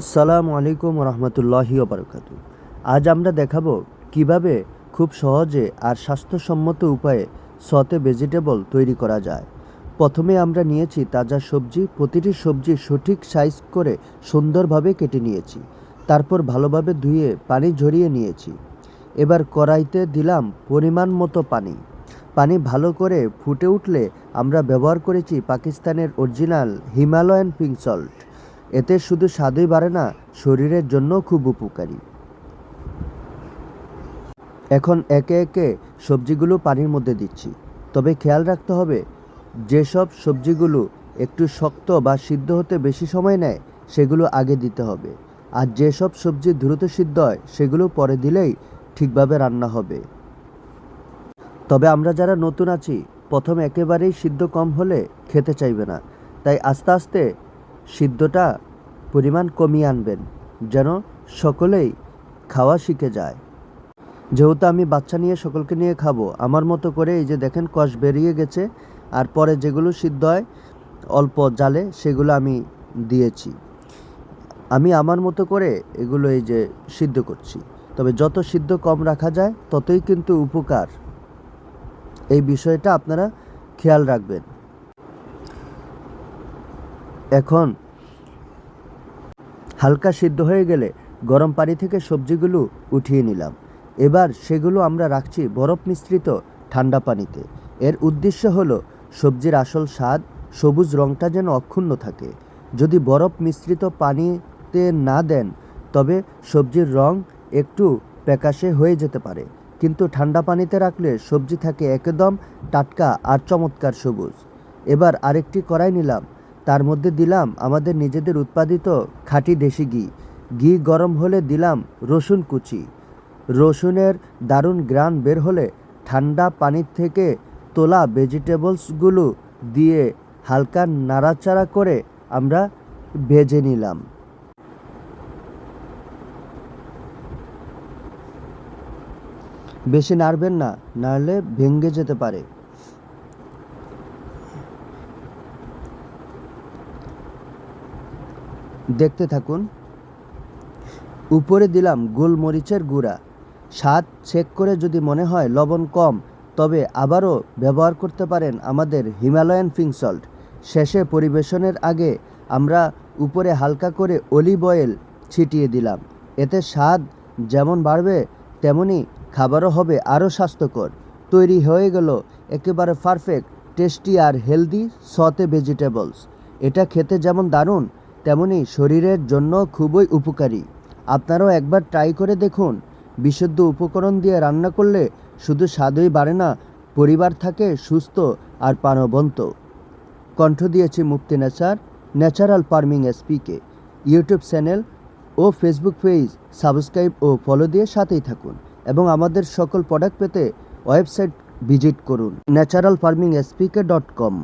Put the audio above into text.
আসসালামু আলাইকুম রহমতুল্লাহি ওবরকাত। আজ আমরা দেখাবো কীভাবে খুব সহজে আর স্বাস্থ্যসম্মত উপায়ে সতে ভেজিটেবল তৈরি করা যায়। প্রথমে আমরা নিয়েছি তাজা সবজি, প্রতিটি সবজি সঠিক সাইজ করে সুন্দরভাবে কেটে নিয়েছি। তারপর ভালোভাবে ধুয়ে পানি ঝরিয়ে নিয়েছি। এবার কড়াইতে দিলাম পরিমাণ মতো পানি। পানি ভালো করে ফুটে উঠলে আমরা ব্যবহার করেছি পাকিস্তানের অরিজিনাল হিমালয়ান পিঙ্ক সল্ট। এতে শুধু স্বাদই বাড়ে না, শরীরের জন্য খুব উপকারী। এখন একে একে সবজিগুলো পানির মধ্যে দিচ্ছি। তবে খেয়াল রাখতে হবে, যেসব সবজিগুলো একটু শক্ত বা সিদ্ধ হতে বেশি সময় নেয়, সেগুলো আগে দিতে হবে। আর যেসব সবজি দ্রুত সিদ্ধ হয়, সেগুলো পরে দিলেই ঠিকভাবে রান্না হবে। তবে আমরা যারা নতুন আছি, প্রথম একেবারেই সিদ্ধ কম হলে খেতে চাইবে না। তাই আস্তে আস্তে সিদ্ধটা পরিমাণ কমিয়ে আনবেন, যেন সকলেই খাওয়া শিখে যায়। যেহেতু আমি বাচ্চা নিয়ে সকলকে নিয়ে খাব, আমার মতো করে এই যে দেখেন কষ বেরিয়ে গেছে, আর পরে যেগুলো সিদ্ধ হয়, অল্প জালে সেগুলো আমি দিয়েছি। আমি আমার মতো করে এগুলো এই যে সিদ্ধ করছি। তবে যত সিদ্ধ কম রাখা যায়, ততই কিন্তু উপকার। এই বিষয়টা আপনারা খেয়াল রাখবেন। এখন হালকা সিদ্ধ হয়ে গেলে গরম পানি থেকে সবজিগুলো উঠিয়ে নিলাম। এবার সেগুলো আমরা রাখছি বরফ মিশ্রিত ঠান্ডা পানিতে। এর উদ্দেশ্য হলো, সবজির আসল স্বাদ সবুজ রঙটা যেন অক্ষুণ্ণ থাকে। যদি বরফ মিশ্রিত পানিতে না দেন, তবে সবজির রং একটু প্যাকাশে হয়ে যেতে পারে। কিন্তু ঠান্ডা পানিতে রাখলে সবজি থাকে একদম টাটকা আর চমৎকার সবুজ। এবার আরেকটি কড়াই নিলাম। তার মধ্যে দিলাম আমাদের নিজেদের উৎপাদিত খাঁটি দেশি ঘি। ঘি গরম হলে দিলাম রসুন কুচি। রসুনের দারুণ গ্রান বের হলে ঠান্ডা পানির থেকে তোলা ভেজিটেবলসগুলো দিয়ে হালকা নাড়াচাড়া করে আমরা ভেজে নিলাম। বেশি নাড়বেন না, নাড়লে ভেঙে যেতে পারে। দেখতে থাকুন। উপরে দিলাম গোলমরিচের গুঁড়া। স্বাদ চেক করে যদি মনে হয় লবণ কম, তবে আবারও ব্যবহার করতে পারেন আমাদের হিমালয়ান পিঙ্ক সল্ট। শেষে পরিবেশনের আগে আমরা উপরে হালকা করে অলিভ অয়েল ছিটিয়ে দিলাম। এতে স্বাদ যেমন বাড়বে, তেমনি খাবারও হবে আরও স্বাস্থ্যকর। তৈরি হয়ে গেল একেবারে পারফেক্ট টেস্টি আর হেলদি সতে ভেজিটেবলস এটা খেতে যেমন দারুণ তেমনি শরীরের জন্য খুবই উপকারী। আপনারাও একবার ট্রাই করে দেখুন। বিশুদ্ধ উপকরণ দিয়ে রান্না করলে শুধু স্বাদই বাড়ে না, পরিবার থাকে সুস্থ আর প্রাণবন্ত। কণ্ঠ দিয়েছি Mukti nature natural farming SPK. YouTube channel ও ফেসবুক পেজ সাবস্ক্রাইব ও ফলো দিয়ে সাথেই থাকুন এবং আমাদের সকল প্রোডাক্ট পেতে ওয়েবসাইট ভিজিট করুন। Natural farming SPK dot com.